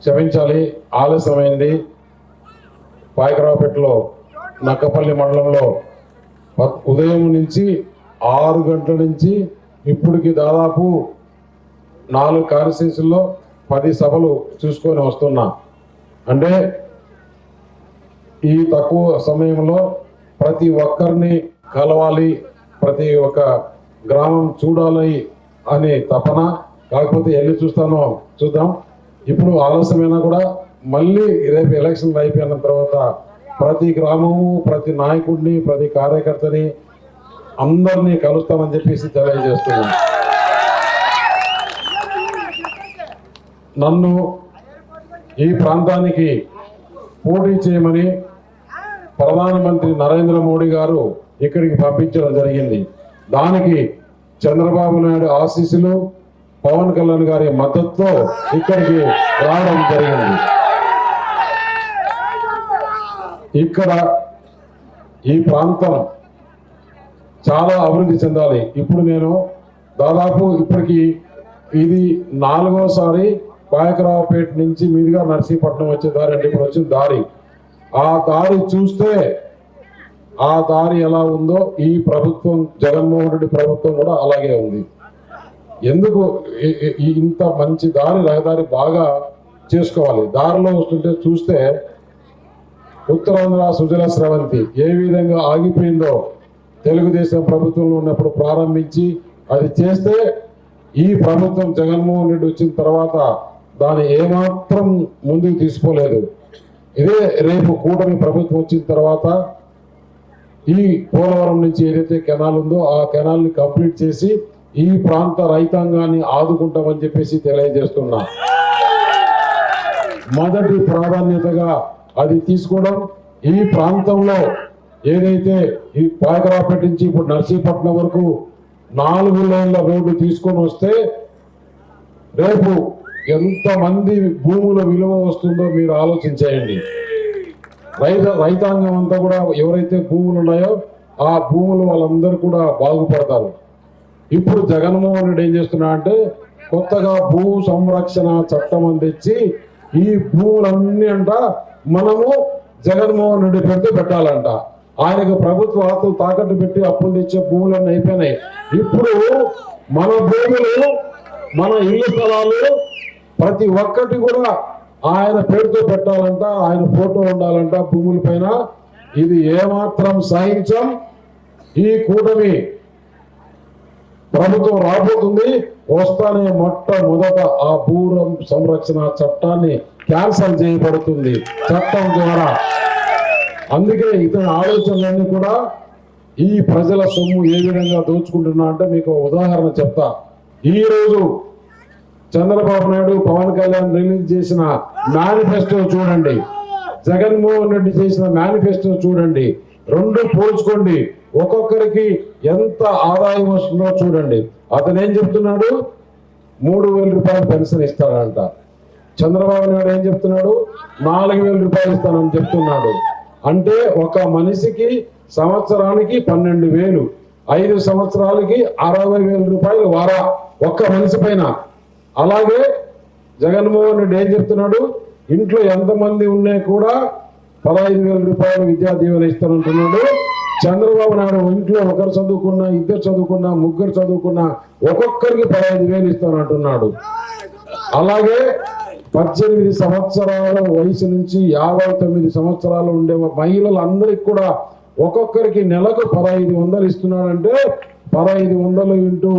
క్షమించాలి ఆలస్యమైంది. పాయకరావుపేటలో నక్కపల్లి మండలంలో ఉదయం నుంచి ఆరు గంటల నుంచి ఇప్పటికి దాదాపు నాలుగు కాన్స్టిట్యూన్సీల్లో పది సభలు చూసుకొని వస్తున్నా. అంటే ఈ తక్కువ సమయంలో ప్రతి ఒక్కరిని కలవాలి ప్రతి ఒక్క గ్రామం చూడాలి అనే తపన కాకపోతే వెళ్ళి చూస్తానో చూద్దాం. ఇప్పుడు ఆలస్యమైనా కూడా మళ్ళీ రేపు ఎలక్షన్లు అయిపోయిన తర్వాత ప్రతి గ్రామము ప్రతి నాయకుడిని ప్రతి కార్యకర్తని అందరినీ కలుస్తామని చెప్పేసి తెలియజేస్తున్నాను. నన్ను ఈ ప్రాంతానికి పోటీ చేయమని ప్రధానమంత్రి నరేంద్ర మోడీ గారు ఇక్కడికి పంపించడం జరిగింది. దానికి చంద్రబాబు నాయుడు ఆశీస్సులు పవన్ కళ్యాణ్ గారి మద్దతుతో ఇక్కడికి రావడం జరిగింది. ఇక్కడ ఈ ప్రాంతం చాలా అభివృద్ధి చెందాలి. ఇప్పుడు నేను దాదాపు ఇప్పటికి ఇది నాలుగోసారి బాయకరావుపేట నుంచి మీదుగా నర్సీపట్నం వచ్చే దారి అంటే ఇప్పుడు వచ్చిన దారి. ఆ దారి చూస్తే ఆ దారి ఎలా ఉందో ఈ ప్రభుత్వం జగన్మోహన్ రెడ్డి ప్రభుత్వం కూడా అలాగే ఉంది. ఎందుకు ఇంత మంచి దారి రహదారి బాగా చేసుకోవాలి? దారిలో వస్తుంటే చూస్తే ఉత్తరాంధ్ర సుజల స్రవంతి ఏ విధంగా ఆగిపోయిందో తెలుగుదేశం ప్రభుత్వంలో ఉన్నప్పుడు ప్రారంభించి అది చేస్తే ఈ ప్రభుత్వం జగన్మోహన్ రెడ్డి వచ్చిన తర్వాత దాన్ని ఏమాత్రం ముందుకు తీసుకోలేదు. ఇదే రేపు కూటమి ప్రభుత్వం వచ్చిన తర్వాత ఈ పోలవరం నుంచి ఏదైతే కెనాల్ ఉందో ఆ కెనాల్ని కంప్లీట్ చేసి ఈ ప్రాంత రైతాంగాన్ని ఆదుకుంటామని చెప్పేసి తెలియజేస్తున్నా. మొదటి ప్రాధాన్యతగా అది తీసుకోవడం ఈ ప్రాంతంలో ఏదైతే ఈ పాయకరాపేట నుంచి ఇప్పుడు నర్సీపట్నం వరకు నాలుగు లైన్ల రోడ్డు తీసుకొని వస్తే రేపు ఎంతమంది భూముల విలువ వస్తుందో మీరు ఆలోచించేయండి. రైత రైతాంగం అంతా కూడా ఎవరైతే భూములు ఉన్నాయో ఆ భూములు వాళ్ళందరూ కూడా బాగుపడతారు. ఇప్పుడు జగన్మోహన్ రెడ్డి ఏం చేస్తున్నా అంటే కొత్తగా భూ సంరక్షణ చట్టం అని తెచ్చి ఈ భూములన్నీ అంట మనము జగన్మోహన్ రెడ్డి పెడితే పెట్టాలంట. ఆయనకు ప్రభుత్వ ఆస్తులు తాకట్టు పెట్టి అప్పులు తెచ్చే భూములన్నీ అయిపోయినాయి. ఇప్పుడు మన భూములు మన ఇల్లు స్థలాలు ప్రతి ఒక్కటి కూడా ఆయన పేరుతో పెట్టాలంట ఆయన ఫోటో ఉండాలంట భూముల పైన. ఇది ఏమాత్రం సహించం. ఈ కూటమి ప్రభుత్వం రాబోతుంది. వస్తానే మొట్టమొదట ఆ భూరం సంరక్షణ చట్టాన్ని క్యాన్సల్ చేయబడుతుంది. చట్టం ద్వారా. అందుకే ఇతని ఆలోచనలన్నీ కూడా ఈ ప్రజల సొమ్ము ఏ విధంగా దోచుకుంటున్నా అంటే మీకు ఉదాహరణ చెప్తా. ఈరోజు చంద్రబాబు నాయుడు పవన్ కళ్యాణ్ రిలీజ్ చేసిన మేనిఫెస్టో చూడండి. జగన్మోహన్ రెడ్డి చేసిన మేనిఫెస్టో చూడండి. రెండు పోల్చుకోండి. ఒక్కొక్కరికి ఎంత ఆదాయం వస్తుందో చూడండి. అతను ఏం చెప్తున్నాడు? మూడు వేల రూపాయలు పెన్షన్ ఇస్తాడంట. చంద్రబాబు నాయుడు ఏం చెప్తున్నాడు? నాలుగు వేల రూపాయలు ఇస్తానని చెప్తున్నాడు. అంటే ఒక మనిషికి సంవత్సరానికి పన్నెండు వేలు ఐదు సంవత్సరాలకి అరవై వేల రూపాయలు వారా ఒక్క మనిషి పైన. అలాగే జగన్మోహన్ రెడ్డి ఏం చెప్తున్నాడు? ఇంట్లో ఎంతమంది ఉన్నా కూడా పదహైదు వేల రూపాయలు విద్యా దీవెన ఇస్తానంటున్నాడు. చంద్రబాబు నాయుడు ఇంట్లో ఒకరు చదువుకున్నా ఇద్దరు చదువుకున్నా ముగ్గురు చదువుకున్నా ఒక్కొక్కరికి పదహైదు వేలు ఇస్తానంటున్నాడు అలాగే పద్దెనిమిది సంవత్సరాల వయసు నుంచి యాభై తొమ్మిది సంవత్సరాలు ఉండే మహిళలందరికీ కూడా ఒక్కొక్కరికి నెలకు పదహైదు వందలు ఇస్తున్నాడంటే పదహైదు వందలు ఇంటూ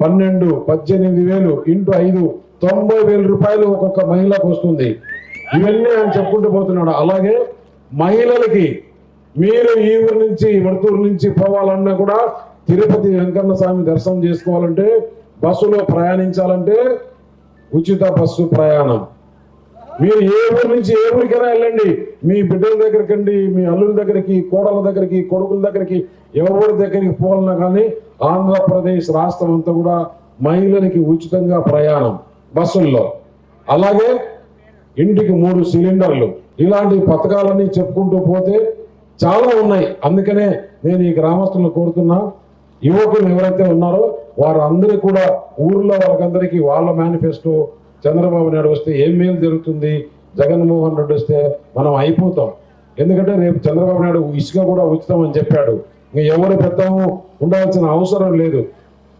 పన్నెండు పద్దెనిమిది వేలు ఇంటూ ఐదు తొంభై వేల రూపాయలు ఒక్కొక్క మహిళకు వస్తుంది. ఇవన్నీ ఆయన చెప్పుకుంటూ పోతున్నాడు. అలాగే మహిళలకి మీరు ఈ ఊరు నుంచి వడతూరు నుంచి పోవాలన్నా కూడా తిరుపతి వెంకన్న స్వామి దర్శనం చేసుకోవాలంటే బస్సులో ప్రయాణించాలంటే ఉచిత బస్సు ప్రయాణం. మీరు ఏ ఊరు నుంచి ఏ ఊరికైనా వెళ్ళండి. మీ బిడ్డల దగ్గరకండి మీ అల్లుల దగ్గరికి కోడల దగ్గరికి కొడుకుల దగ్గరికి ఎవరి దగ్గరికి పోవాలన్నా కానీ ఆంధ్రప్రదేశ్ రాష్ట్రం అంతా కూడా మహిళలకి ఉచితంగా ప్రయాణం బస్సుల్లో. అలాగే ఇంటికి మూడు సిలిండర్లు. ఇలాంటి పథకాలన్నీ చెప్పుకుంటూ పోతే చాలా ఉన్నాయి. అందుకనే నేను ఈ గ్రామస్తులను కోరుతున్నా యువకులు ఎవరైతే ఉన్నారో వారందరూ కూడా ఊర్లో వాళ్ళకందరికీ వాళ్ళ మేనిఫెస్టో చంద్రబాబు నాయుడు వస్తే ఏం మేలు జరుగుతుంది జగన్మోహన్ రెడ్డి వస్తే మనం అయిపోతాం. ఎందుకంటే రేపు చంద్రబాబు నాయుడు ఇసుక కూడా ఉచితం అని చెప్పాడు. ఇంకా ఎవరు పెద్దము ఉండాల్సిన అవసరం లేదు.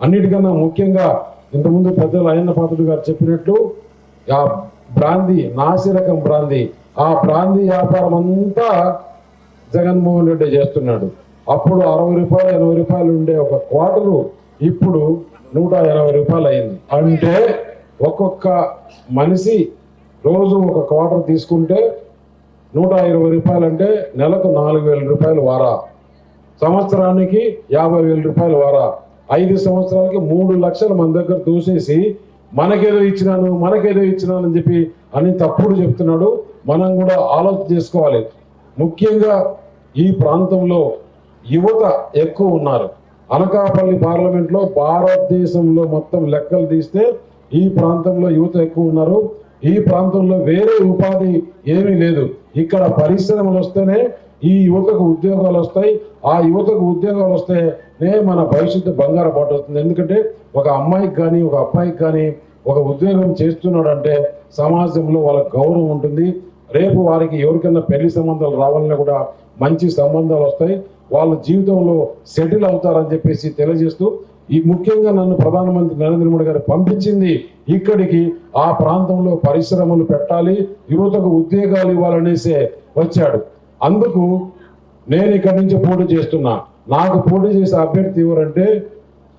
అన్నిటికన్నా ముఖ్యంగా ఇంతకుముందు పెద్దలు అయ్యన్న పాత్రుడు గారు చెప్పినట్లు ఆ బ్రాంది నాసిరకం బ్రాంది ఆ బ్రాంది వ్యాపారం అంతా జగన్మోహన్ రెడ్డి చేస్తున్నాడు. అప్పుడు అరవై రూపాయలు ఎనభై రూపాయలు ఉండే ఒక క్వార్టరు ఇప్పుడు నూట ఎనభై రూపాయలు అయింది. అంటే ఒక్కొక్క మనిషి రోజు ఒక క్వార్టర్ తీసుకుంటే నూట ఇరవై రూపాయలు అంటే నెలకు నాలుగు వేల రూపాయలు వారా. సంవత్సరానికి యాభై వేల రూపాయలు వారా. ఐదు సంవత్సరాలకి మూడు లక్షలు మన దగ్గర దూసేసి మనకేదో ఇచ్చినాను మనకేదో ఇచ్చినాను అని చెప్పి అని తప్పుడు చెప్తున్నాడు. మనం కూడా ఆలోచన చేసుకోవాలి. ముఖ్యంగా ఈ ప్రాంతంలో యువత ఎక్కువ ఉన్నారు. అనకాపల్లి పార్లమెంట్లో భారతదేశంలో మొత్తం లెక్కలు తీస్తే ఈ ప్రాంతంలో యువత ఎక్కువ ఉన్నారు. ఈ ప్రాంతంలో వేరే ఉపాధి ఏమీ లేదు. ఇక్కడ పరిశ్రమలు వస్తేనే ఈ యువతకు ఉద్యోగాలు వస్తాయి. ఆ యువతకు ఉద్యోగాలు వస్తేనే మన భవిష్యత్తు బంగారు అవుతుంది. ఎందుకంటే ఒక అమ్మాయికి కానీ ఒక అబ్బాయికి కానీ ఒక ఉద్యోగం చేస్తున్నాడంటే సమాజంలో వాళ్ళకి గౌరవం ఉంటుంది. రేపు వారికి ఎవరికైనా పెళ్ళి సంబంధాలు రావాలన్నా కూడా మంచి సంబంధాలు వస్తాయి. వాళ్ళ జీవితంలో సెటిల్ అవుతారని చెప్పేసి తెలియజేస్తూ ఈ ముఖ్యంగా నన్ను ప్రధానమంత్రి నరేంద్ర మోడీ గారు పంపించింది ఇక్కడికి ఆ ప్రాంతంలో పరిశ్రమలు పెట్టాలి యువతకు ఉద్యోగాలు ఇవ్వాలనేసే వచ్చాడు. అందుకు నేను ఇక్కడి నుంచి పోటీ చేస్తున్నా. నాకు పోటీ చేసే అభ్యర్థి ఎవరంటే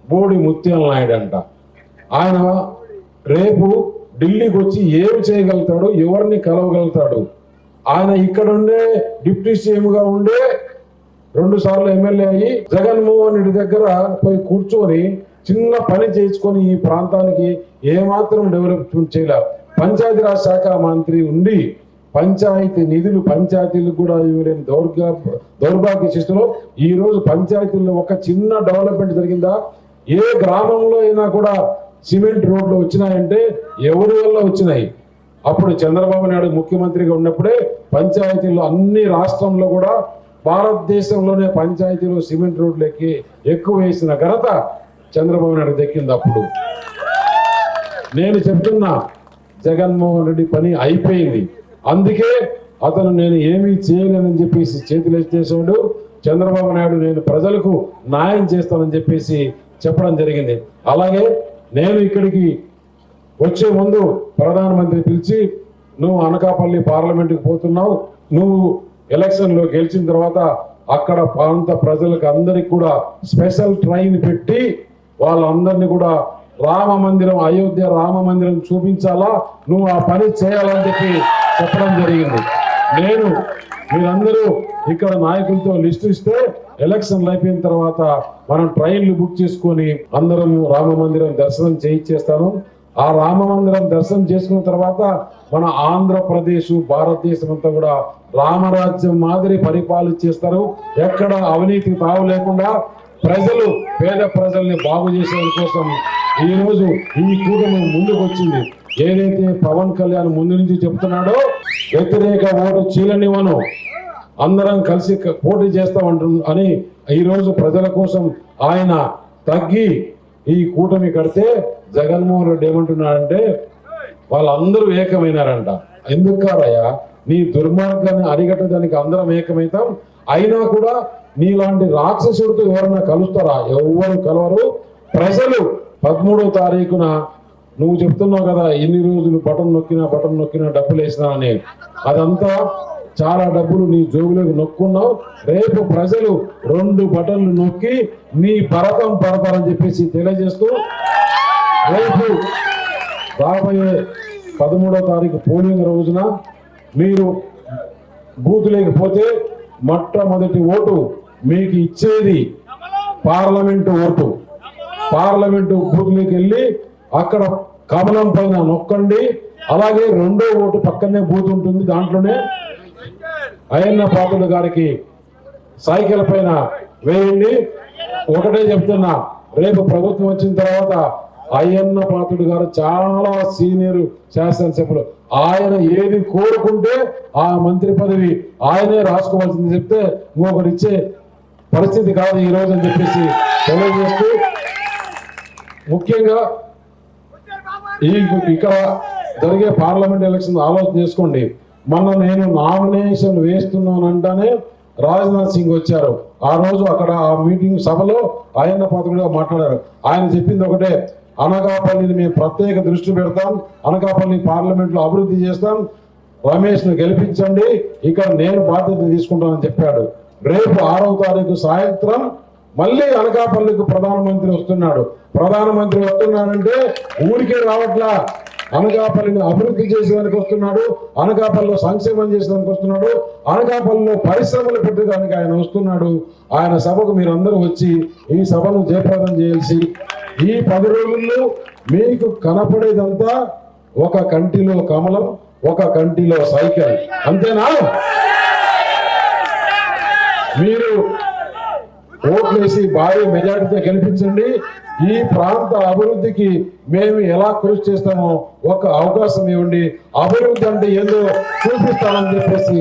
బోడి ముత్యాల నాయుడు అంట. ఆయన రేపు ఢిల్లీకి వచ్చి ఏమి చేయగలుగుతాడు ఎవరిని కలవగలుగుతాడు? ఆయన ఇక్కడ ఉండే డిప్యూటీ సీఎంగా ఉండే రెండు సార్లు ఎమ్మెల్యే అయ్యి జగన్మోహన్ రెడ్డి దగ్గర పోయి కూర్చొని చిన్న పని చేసుకొని ఈ ప్రాంతానికి ఏమాత్రం డెవలప్మెంట్ చేయలే. పంచాయతీరాజ్ శాఖ మంత్రి ఉండి పంచాయతీ నిధులు పంచాయతీలకు కూడా ఇవ్వలేని దౌర్గా దౌర్భాగ్య శిస్తులో ఈ రోజు పంచాయతీల్లో ఒక చిన్న డెవలప్మెంట్ జరిగిందా? ఏ గ్రామంలో అయినా కూడా సిమెంట్ రోడ్లు వచ్చినాయంటే ఎవరి వల్ల వచ్చినాయి? అప్పుడు చంద్రబాబు నాయుడు ముఖ్యమంత్రిగా ఉన్నప్పుడే పంచాయతీలు అన్ని రాష్ట్రంలో కూడా భారతదేశంలోనే పంచాయతీలో సిమెంట్ రోడ్లకి ఎక్కి ఎక్కువ వేసిన ఘనత చంద్రబాబు నాయుడు దక్కింది అప్పుడు. నేను చెప్తున్నా జగన్మోహన్ రెడ్డి పని అయిపోయింది. అందుకే అతను నేను ఏమీ చేయలేనని చెప్పేసి చేతులు ఎత్తేసాడు. చంద్రబాబు నాయుడు నేను ప్రజలకు న్యాయం చేస్తానని చెప్పేసి చెప్పడం జరిగింది. అలాగే నేను ఇక్కడికి వచ్చే ముందు ప్రధానమంత్రి పిలిచి నువ్వు అనకాపల్లి పార్లమెంట్కి పోతున్నావు. నువ్వు ఎలక్షన్లో గెలిచిన తర్వాత అక్కడ ప్రాంత ప్రజలకు అందరికి కూడా స్పెషల్ ట్రైన్ పెట్టి వాళ్ళందరినీ కూడా రామ మందిరం అయోధ్య రామ మందిరం చూపించాలా? నువ్వు ఆ పని చేయాలని చెప్పి చెప్పడం జరిగింది. నేను మీరందరూ ఇక్కడ నాయకులతో లిస్టు ఇస్తే ఎలక్షన్లు అయిపోయిన తర్వాత మనం ట్రైన్లు బుక్ చేసుకొని అందరం రామ మందిరం దర్శనం చేయించేస్తాను. ఆ రామ మందిరం దర్శనం చేసుకున్న తర్వాత మన ఆంధ్రప్రదేశ్ భారతదేశం అంతా కూడా రామరాజ్యం మాదిరి పరిపాలించేస్తారు. ఎక్కడ అవినీతి తావు లేకుండా ప్రజలు పేద ప్రజల్ని బాగు చేసే కోసం ఈరోజు ఈ కూటమి ముందుకు వచ్చింది. ఏదైతే పవన్ కళ్యాణ్ ముందు నుంచి చెప్తున్నాడో వ్యతిరేక ఓటు చీలనివ్వను. అందరం కలిసి పోటీ చేస్తామంటు అని ఈ రోజు ప్రజల కోసం ఆయన తగ్గి ఈ కూటమి కడితే జగన్మోహన్ రెడ్డి ఏమంటున్నాడంటే వాళ్ళందరూ ఏకమైనారంట. ఎందుకు కాదయ్యా? నీ దుర్మార్గాన్ని అరిగట్టడానికి అందరం ఏకమైతాం. అయినా కూడా నీలాంటి రాక్షసుడితో ఎవరన్నా కలుస్తారా? ఎవరు కలవరు. ప్రజలు పదమూడో తారీఖున నువ్వు చెప్తున్నావు కదా ఎన్ని రోజులు బటన్ నొక్కినా బటన్ నొక్కినా డబ్బులు వేసినా అని. అదంతా చాలా డబ్బులు నీ జోబులోకి నొక్కున్నావు. రేపు ప్రజలు రెండు బటన్లు నొక్కి నీ పరతం పడతారని చెప్పేసి తెలియజేస్తూ రేపు రాబోయే పదమూడో తారీఖు పోలింగ్ రోజున మీరు బూత్ లేకపోతే మొట్టమొదటి ఓటు మీకు ఇచ్చేది పార్లమెంటు ఓటు. పార్లమెంటు బూత్లోకి వెళ్ళి అక్కడ కమలం పైన నొక్కండి. అలాగే రెండో ఓటు పక్కనే బూత్ ఉంటుంది దాంట్లోనే. అయ్యన్న పాత్రుడు గారికి సైకిల్ పైన వేయండి. ఒకటే చెప్తున్నా రేపు ప్రభుత్వం వచ్చిన తర్వాత అయ్యన్న పాత్రుడు గారు చాలా సీనియర్ శాసనసభ్యులు. ఆయన ఏది కోరుకుంటే ఆ మంత్రి పదవి ఆయనే రాసుకోవాల్సింది చెప్తే ఇంకొకటి ఇచ్చే పరిస్థితి కాదు ఈ అని చెప్పేసి తెలియజేస్తూ ముఖ్యంగా ఈ ఇక్కడ జరిగే పార్లమెంట్ ఎలక్షన్ ఆలోచన చేసుకోండి. మొన్న నేను నామినేషన్ వేస్తున్నానంటానే రాజ్నాథ్ సింగ్ వచ్చారు. ఆ రోజు అక్కడ ఆ మీటింగ్ సభలో ఆయన పాత్రుడిగా మాట్లాడారు. ఆయన చెప్పింది ఒకటే అనకాపల్లిని మేము ప్రత్యేక దృష్టి పెడతాం అనకాపల్లి పార్లమెంట్లో అభివృద్ధి చేస్తాం రమేష్ను గెలిపించండి ఇక్కడ నేను బాధ్యత తీసుకుంటానని చెప్పాడు. రేపు ఆరవ తారీఖు సాయంత్రం మళ్ళీ అనకాపల్లికి ప్రధానమంత్రి వస్తున్నాడు. ప్రధానమంత్రి వస్తున్నాడంటే ఊరికే రావట్లా. అనకాపల్లిని అభివృద్ధి చేసేదానికి వస్తున్నాడు అనకాపల్లిలో సంక్షేమం చేసేదానికి వస్తున్నాడు అనకాపల్లిలో పరిశ్రమలు పెట్టేదానికి ఆయన వస్తున్నాడు. ఆయన సభకు మీరందరూ వచ్చి ఈ సభను జయప్రదం చేయాల్సి ఈ పది రోజుల్లో మీకు కనపడేదంతా ఒక కంటిలో కమలం ఒక కంటిలో సైకిల్. అంతేనా? మీరు ఓట్లేసి భారీ మెజార్టీతో గెలిపించండి. ఈ ప్రాంత అభివృద్ధికి మేము ఎలా కృషి చేస్తామో ఒక అవకాశం ఇవ్వండి. అభివృద్ధి అంటే ఏందో చూపిస్తామని చెప్పేసి